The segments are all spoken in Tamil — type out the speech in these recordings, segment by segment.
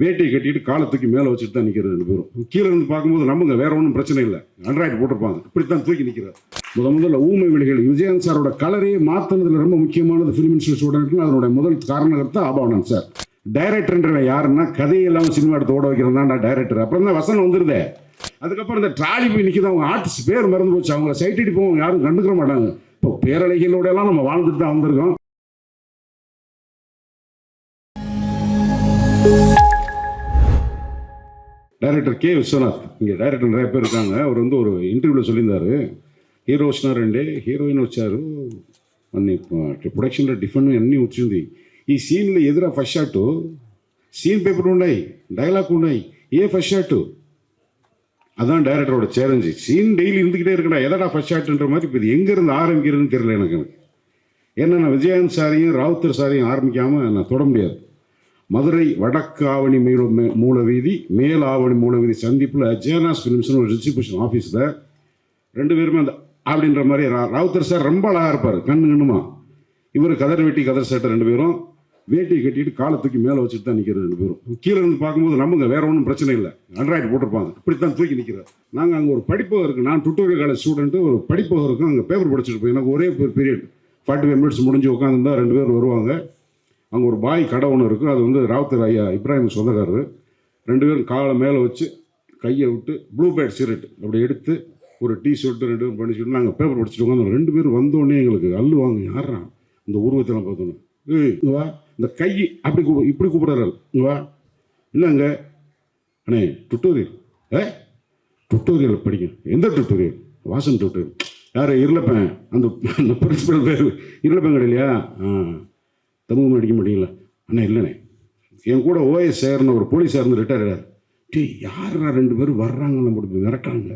வேட்டியை கட்டிட்டு காலத்துக்கு மேலே வச்சுட்டு தான் நிற்கிறது ரெண்டு பேரும். கீழே இருந்து பார்க்கும்போது நமக்கு வேற ஒன்றும் பிரச்சனை இல்லை. ஆண்ட்ராய்டு போட்டிருப்பாங்க. இப்படித்தான் தூக்கி நிற்கிறார் முத முதல்ல ஊமை விழிகள் விஜயகாந்த் சாரோட கலரையே மாற்றினதுல ரொம்ப முக்கியமானது ஃபிலிம் இன்ஸ்டியூட் ஸ்டூடெண்ட்னு அதனுடைய முதல் காரணகர்த்தா ஆபாவனன் சார். டைரக்டர்ன்றவன் யாருன்னா கதையெல்லாம் சினிமா எடுத்து ஓட வைக்கிறது தான் டைரக்டர் அப்புறம் தான் வசனம் வந்துருதே அதுக்கப்புறம் இந்த ட்ராலி போய் நிற்கிது அவங்க ஆர்டிஸ்ட் பேர் மறந்து போச்சு. அவங்க சைட் அடிப்போம் யாரும் கண்டுக்கிற மாட்டாங்க. இப்போ பேரலைகளோட எல்லாம் நம்ம வாழ்ந்துட்டு தான் வந்திருக்கோம். டைரக்டர் கே விஸ்வநாத் இங்கே டைரக்டர் நிறைய பேர் இருக்காங்க அவர் வந்து ஒரு இன்டர்வியூவில் சொல்லியிருந்தாரு హీరో వచ్చినారండి హీరోయిన్ వచ్చారు అన్ని ప్రొడక్షన్లో డిఫరెంట్ అన్నీ వచ్చింది ఈ సీన్లో ఎదురా ఫస్ట్ షాట్ సీన్ పేపర్ ఉన్నాయి డైలాగ్ ఉన్నాయి ఏ ఫస్ట్ ஷாட்டு அதான் டைரக்டரோட சேலஞ்சு சீன் டெய்லி இருந்துக்கிட்டே இருக்கடா எதடா ஃபர்ஸ்ட் ஷாட்டுன்ற மாதிரி இப்போ இது எங்கேருந்து ஆரம்பிக்கிறதுன்னு தெரியல எனக்கு ஏன்னா நான் விஜயகாந்த் சாரையும் ராவுத்தர் சாரையும் ஆரம்பிக்காமல் நான் தொட முடியாது மதுரை வடக்கு ஆவணி மீ மூல வீதி மேல் ஆவணி மூல வீதி சந்திப்பில் ஜேனாஸ் ஃபிலிம்ஸ்னு ஒரு டிஸ்ட்ரிபியூஷன் ஆஃபீஸில் ரெண்டு பேருமே அந்த அப்படின்ற மாதிரி ரா- ராவுத்தர் சார் ரொம்ப அழகாக இருப்பார் கண்ணு கண்ணுமா. இவர் கதர் வெட்டி கதர் சட்டை ரெண்டு பேரும் வேட்டியை கட்டிட்டு காலத்துக்கு மேலே வச்சுட்டு தான் நிற்கிறது ரெண்டு பேரும். கீழே இருந்து பார்க்கும்போது நமக்கு வேற ஒன்றும் பிரச்சனை இல்லை. அண்ட்ராய்டு போட்டிருப்பாங்க. இப்படித்தான் தூக்கி நிற்கிறார் நாங்கள் அங்கே ஒரு படிப்பகம் இருக்குது நான் டுட்டோரியல் காலேஜ் ஸ்டூடெண்ட்டு ஒரு படிப்பகம் இருக்கும் அங்கே பேப்பர் படிச்சுட்டு போய் எனக்கு ஒரே பீரியட் ஃபார்ட்டி ஃபைவ் மினிட்ஸ் முடிஞ்சு உட்காந்துருந்தா ரெண்டு பேர் வருவாங்க. அங்கே ஒரு பாய் கடை ஒன்று இருக்குது அது வந்து ராவுத்தர் ஐயா இப்ராஹிம் சொந்தக்காரர். ரெண்டு பேரும் காலை மேலே வச்சு கையை விட்டு ப்ளூ பேட் சிகரெட் அப்படி எடுத்து ஒரு டீ ஷர்ட்டு ரெண்டு பேரும் படிச்சுட்டு நாங்கள் பேப்பர் படிச்சுட்டு உட்காந்து ரெண்டு பேரும் வந்தோடனே எங்களுக்கு அள்ளுவாங்க. யாரா இந்த உருவத்தெல்லாம் பார்த்தோன்னே. ஏய் இங்க வா. இந்த கை அப்படி கூ இப்படி கூப்பிடுறாரு. இங்க வா. இல்லைங்க அண்ணே டுட்டோரியல் ஏ? டுட்டோரியல் படிக்கும் எந்த டுட்டோரியல் வாசன் டுட்டோரியல் யார் இருளப்பேன். அந்த அந்த பிரின்சிபல் பேர். இருளப்பேன் கிடையிலையா? ஆ. தமிழ் அடிக்க மாட்டீங்களா? அண்ணா இல்லைண்ணே. என் கூட ஓஎஸ் சேர்னு ஒரு போலீஸாக இருந்து ரிட்டையர் டே டேய் யாரா ரெண்டு பேரும் வர்றாங்க? நம்ம மிரட்டாங்க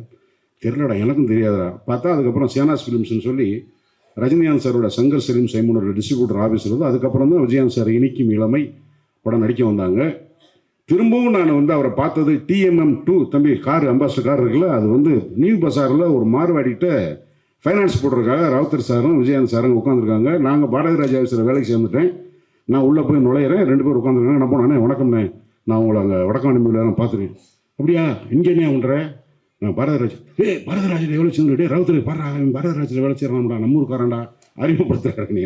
தெரிலடா எனக்கும் தெரியாதடா. பார்த்தா அதுக்கப்புறம் சேனாஸ் ஃபிலிம்ஸ்னு சொல்லி ரஜினிகாந்த் சாரோட சங்கர் சலீம் சைமனோட டிஸ்ட்ரிபியூட்டர் ஆஃபீஸ் வந்து அதுக்கப்புறம் தான் விஜயகாந்த் சார் இனிக்கும் இளமை படம் நடிக்க வந்தாங்க. திரும்பவும் நான் வந்து அவரை பார்த்தது டிஎம்எம் டூ தம்பி கார் அம்பாஸ்டர் கார் இருக்குல்ல அது வந்து நியூ பசாரில் ஒரு மார்வாடிட்ட ஃபைனான்ஸ் போட்டிருக்காங்க ராவுத்தர் சாரும் விஜயகாந்த் சாரும் உட்காந்துருக்காங்க நாங்கள் பாரதி ராஜா ஆஃபீஸில் வேலைக்கு சேர்ந்துட்டேன். நான் உள்ளே போய் நுழையிறேன். ரெண்டு பேர் உட்காந்துருக்காங்க நான் போனேன்? வணக்கம்ண்ணே நான் உங்களை அங்கே வடக்காணி மூலையில் நான் பார்த்துருக்கேன். அப்படியா? இங்கேண்ணே என்ன உண்ற நான் பாரதராஜ். ஏ பாரதராஜன் எவ்வளோ சேர்ந்துட்டே ராவுத்தர் பாரா அவன் வேலை செய்கிறான்டா நம்ம ஊருக்காரன்டா. அறிமுகப்படுத்துகிறாரு நீ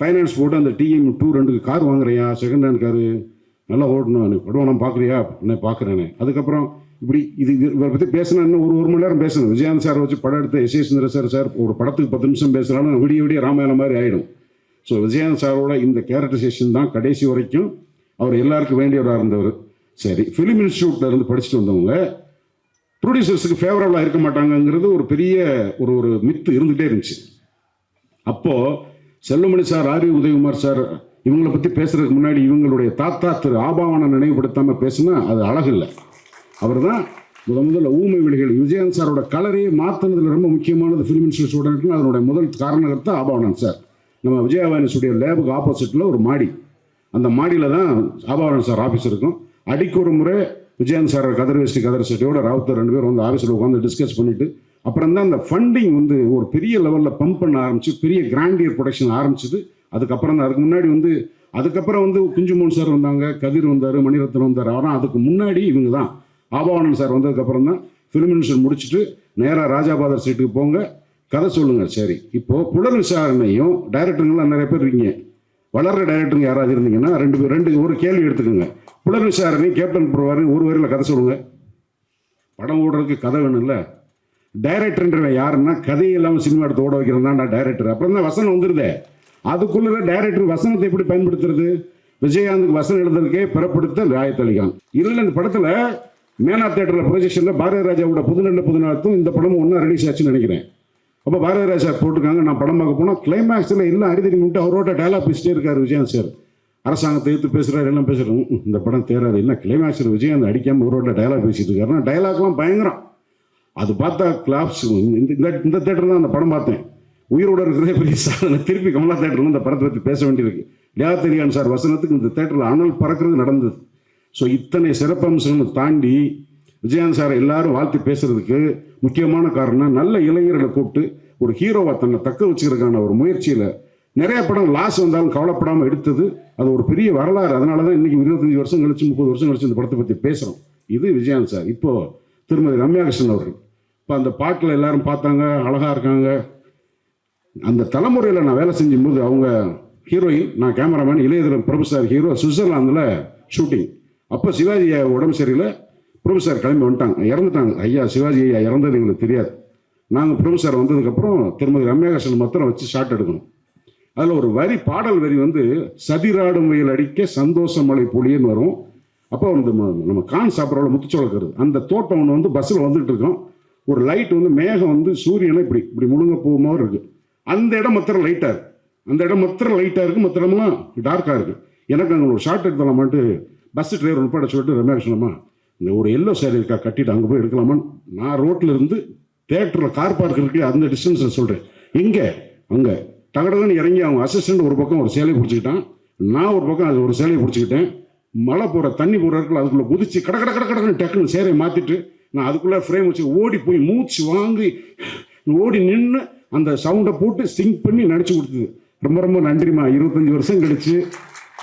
ஃபைனான்ஸ் போட்டு அந்த டிஎம் டூ ரெண்டுக்கு கார் வாங்குறியா? செகண்ட் ஹேண்ட் காரு நல்லா ஓட்டணும் நீ படம் பார்க்குறியா என்ன பார்க்குறேனே அதுக்கப்புறம் இப்படி இது இது இவரை பற்றி பேசினா இன்னும் ஒரு ஒரு மணி நேரம் பேசணும். விஜயகாந்த் சார் வச்சு படம் எடுத்த S A Sundara sir sir ஒரு படத்துக்கு பத்து நிமிஷம் பேசுனாலும் விடிய விடிய ராமாயணம் மாதிரி ஆகிடும் ஸோ விஜயகாந்த் சாரோட இந்த கேரக்டரைசேஷன் தான் கடைசி வரைக்கும் அவர் எல்லாருக்கும் வேண்டியவராக இருந்தவர். சரி ஃபிலிம் இன்ஸ்டியூட்டில் இருந்து படிச்சுட்டு வந்தவங்க ப்ரொடியூசர்ஸுக்கு ஃபேவரபுளாக இருக்க மாட்டாங்கங்கிறது ஒரு பெரிய ஒரு ஒரு மித்து இருந்துகிட்டே இருந்துச்சு. அப்போது Chellumani sir RV Udhayakumar sir இவங்களை பற்றி பேசுறதுக்கு முன்னாடி இவங்களுடைய தாத்தா திரு ஆபாவனை நினைவுபடுத்தாமல் பேசுனா அது அழகு இல்லை. அவர் தான் முத முதல்ல ஊமை விழிகள் விஜயன் சாரோட கலரையே மாற்றினதில் ரொம்ப முக்கியமானது ஃபிலிம் இன்ஸ்டியூட் அதனுடைய முதல் காரணகர்த்தா ஆபாவனன் சார். நம்ம விஜயவாணி லேபுக்கு ஆப்போசிட்டில் ஒரு மாடி. அந்த மாடியில் தான் ஆபாவனன் சார் ஆஃபீஸ் இருக்கும். அடிக்கு ஒரு முறை விஜயன் சார் கதர் வேஷ்டி கதர் சட்டியோட ராவுத்தர் ரெண்டு பேரும் வந்து ஆஃபீஸில் உட்காந்து டிஸ்கஸ் பண்ணிட்டு அப்புறம் தான் அந்த ஃபண்டிங் வந்து ஒரு பெரிய லெவலில் பம்ப் பண்ண ஆரம்பிச்சு பெரிய கிராண்டியர் ப்ரொடக்ஷன் ஆரம்பிச்சது. அதுக்கப்புறம் தான். அதுக்கு முன்னாடி வந்து அதுக்கப்புறம் வந்து குஞ்சுமோகன் சார் வந்தாங்க கதிர் வந்தார் மணிரத்னம் வந்தார். ஆனால் அதுக்கு முன்னாடி இவங்க தான். ஆபவானன் சார் வந்ததுக்கப்புறம் தான் ஃபிலிம் இன்ஸ்டியூட் முடிச்சுட்டு நேராக ராஜாபாதர் சீட்டுக்கு போங்க. கதை சொல்லுங்க சரி. இப்போது புலர் விசாரணையும் டைரக்டருங்களாம் நிறைய பேர் இருக்கீங்க. வளர்ற டைரக்டருங்க யாராவது இருந்தீங்கன்னா ரெண்டு பேர் ரெண்டு ஒரு கேள்வி எடுத்துக்கோங்க. புலர் விசாரணை கேப்டன் புருவாரு ஒரு வரையில் கதை சொல்லுங்க. படம் ஓடுறதுக்கு கதை வேணும்ல. டைரக்டர்ன்றவன் யாருன்னா கதையெல்லாம் சினிமா எடுத்து ஓட வைக்கிறது தான் டைரக்டர் அப்புறம் தான் வசனம் வந்துருதே அதுக்குள்ள டைரக்டர் வசனத்தை எப்படி பயன்படுத்துறது? விஜயகாந்துக்கு வசனம் எழுதுறதுக்கே பிறப்படுத்த ராயத்தளிகான் இல்லை இந்த படத்தில் மேனா தேட்டரில் ப்ரொஜெக்ஷனில் பாரதி ராஜாவோட புதுநெல்ல புதுநாளத்தும் இந்த படமும் ஒன்றா ரிலீஸ் ஆச்சுன்னு நினைக்கிறேன். அப்போ பாரதி ராஜா போட்டிருக்காங்க. நான் படம் பார்க்க போனால் கிளைமேக்ஸில் எல்லாம் அடித்தடி விட்டு அவரோட டயலாக் பேசிட்டே இருக்காரு விஜயன் சார் அரசாங்கத்தை எடுத்து பேசுகிறாரு எல்லாம் பேசுகிறாரு இந்த படம் தேராது. என்ன கிளைமேக்ஸில் விஜயன் அடிக்காமல் அவரோட டயலாக் பேசிட்டு இருக்காருன்னா டயலாக்லாம் பயங்கரம். அது பார்த்தா கிளாப்ஸ் இந்த இந்த- இந்த தேட்டர் தான் அந்த படம் பார்த்தேன். உயிரோட இருக்கிறதே பெரிய சாதனை. திருப்பி கமலா தேட்டரில் இந்த படத்தை பற்றி பேச வேண்டியிருக்கு. லியாத்தரியான் சார் வசனத்துக்கு இந்த தேட்டரில் அனல் பறக்கிறது நடந்தது. ஸோ இத்தனை சிறப்பம்சங்களை தாண்டி விஜயகாந்த் சார் எல்லாரும் வாழ்த்து பேசுறதுக்கு முக்கியமான காரணம் நல்ல இளைஞர்களை கூப்பிட்டு ஒரு ஹீரோவை தன்னை தக்க வச்சுக்கிறதுக்கான ஒரு முயற்சியில் நிறைய படம் லாஸ் வந்தாலும் கவலைப்படாமல் எடுத்தது. அது ஒரு பெரிய வரலாறு. அதனால தான் இன்னைக்கு இருபத்தஞ்சி வருஷம் கழிச்சு முப்பது வருஷம் கழிச்சு இந்த படத்தை பற்றி பேசுகிறோம் இது விஜயகாந்த் சார். இப்போ திருமதி ரம்யா கிருஷ்ணன் அவர்கள். இப்போ அந்த பாட்டில் எல்லாரும் பார்த்தாங்க அழகாக இருக்காங்க. அந்த தலைமுறையில் நான் வேலை செஞ்சும்போது அவங்க ஹீரோயின் நான் கேமராமேன் இளையதரம் பிரபு சார் ஹீரோ சுவிட்சர்லாந்தில் ஷூட்டிங் அப்போ சிவாஜி ஐயா உடம்பு சரியில்லை. ப்ரொஃபஸர் கிளம்பி வந்துட்டாங்க. இறந்துட்டாங்க. ஐயா சிவாஜி ஐயா இறந்தது எங்களுக்கு தெரியாது. நாங்கள் ப்ரொஃபஸர் வந்ததுக்கப்புறம் திருமதி ரம்யாகிருஷ்ணன் மாத்திரம் வச்சு ஷார்ட் எடுக்கணும். அதில் ஒரு வரி பாடல் வரி வந்து சதிராடும் வயல் அடிக்க சந்தோஷ மலை பொழியன்னு வரும். அப்போ வந்து நம்ம கான் சாப்பிட்றோட முத்துச்சோளக்கிறது அந்த தோட்டம் ஒன்று வந்து பஸ்ஸில் வந்துட்டு இருக்கோம். ஒரு லைட் வந்து மேகம் வந்து சூரியனை இப்படி இப்படி முழுங்க போக மாதிரி இருக்கு. அந்த இடம் மாத்திரம் லைட்டாக இருக்குது அந்த இடம் மாத்திரம் லைட்டாக இருக்குது மற்ற இடம்லாம் டார்க்காக இருக்குது எனக்கு அங்கே ஒரு ஷார்ட் எடுத்துலாமான்ட்டு பஸ் டிரைவர் உட்பட சொல்லிட்டு ரமேஷ்னம்மா இந்த ஒரு எல்லோ சேரீ இருக்கா கட்டிட்டு அங்கே போய் எடுக்கலாமான்னு நான் ரோட்டில் இருந்து தேட்டரில் கார் பார்க் இருக்கு அந்த டிஸ்டன்ஸில் சொல்கிறேன் இங்கே அங்கே. டகடகன்னு இறங்கி அவங்க அசிஸ்டன்ட் ஒரு பக்கம் ஒரு சேலையை பிடிச்சிக்கிட்டான். நான் ஒரு பக்கம் அது ஒரு சேலையை பிடிச்சிக்கிட்டேன். மழை போகிற தண்ணி போகிற இடத்துல அதுக்குள்ளே குதிச்சு கட கட கட கடன்னு டக்குன்னு சேரையை மாற்றிட்டு நான் அதுக்குள்ளே ஃப்ரேம் வச்சு ஓடி போய் மூச்சு வாங்கி ஓடி நின்று அந்த சவுண்டை போட்டு சிங்க் பண்ணி நடிச்சு கொடுத்தது. ரொம்ப ரொம்ப நன்றிம்மா. இருபத்தஞ்சி வருஷம் கழிச்சு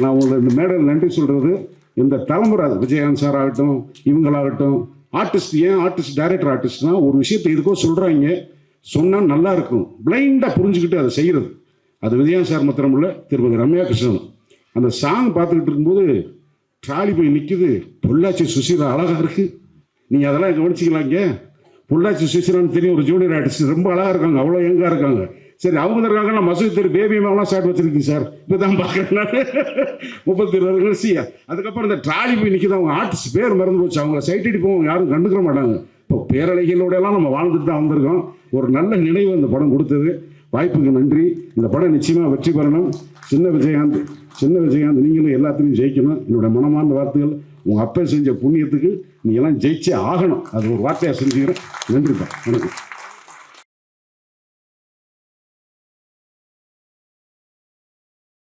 நான் உங்களை இந்த மேடையில் நன்றி சொல்கிறது இந்த தலைமுறை அது விஜயகாந்த் சார் ஆகட்டும் இவங்களாகட்டும் ஆர்டிஸ்ட் ஏன் ஆர்டிஸ்ட் டைரக்டர் ஆர்டிஸ்ட்னா ஒரு விஷயத்தை எதுக்கோ சொல்கிறாங்க சொன்னால் நல்லா இருக்கும். பிளைண்டாக புரிஞ்சுக்கிட்டு அதை செய்கிறது அது விஜயகாந்த் சார் மாத்திரம் இல்லை திருமதி ரம்யா கிருஷ்ணன். அந்த சாங் பார்த்துக்கிட்டு இருக்கும்போது ட்ராலி போய் நிற்குது பொள்ளாச்சி சுசீலா அழகாக இருக்குது நீங்கள் அதெல்லாம் கவனிச்சிக்கலாங்க. பொள்ளாச்சி சுசீலான்னு தெரியும் ஒரு ஜூனியர் ஆர்டிஸ்ட் ரொம்ப அழகாக இருக்காங்க அவ்வளோ யங்காக இருக்காங்க. சரி அவங்க தான் இருக்காங்க நான் மசூத் தெரு பேபி மேலாம் ஷாட் வச்சிருக்கீங்க சார். இப்போ தான் பார்க்குறேன் நான். முப்பத்தி இருபது கழிச்சியா அதுக்கப்புறம் இந்த ட்ராலி போய் நிற்கிது அவங்க ஆர்டிஸ்ட் பேர் மறந்து போச்சு. அவங்க சைட் அடிப்போம் யாரும் கண்டுக்கிற மாட்டாங்க. இப்போ பேரலைகளோட எல்லாம் நம்ம வாழ்ந்துட்டு தான் வந்திருக்கோம். ஒரு நல்ல நினைவு அந்த படம் கொடுத்தது. வாய்ப்புக்கு நன்றி. இந்த படம் நிச்சயமாக வெற்றி பெறணும். சின்ன விஜயகாந்த் சின்ன விஜயகாந்த் நீங்களும் எல்லாத்துலையும் ஜெயிக்கணும். என்னோட மனமார்ந்த வார்த்தைகள் உங்கள் அப்பா செஞ்ச புண்ணியத்துக்கு நீ எல்லாம் ஜெயிச்சே ஆகணும். அது ஒரு வார்த்தையாக செஞ்சுக்கிறேன். நன்றிப்பா. வணக்கம்.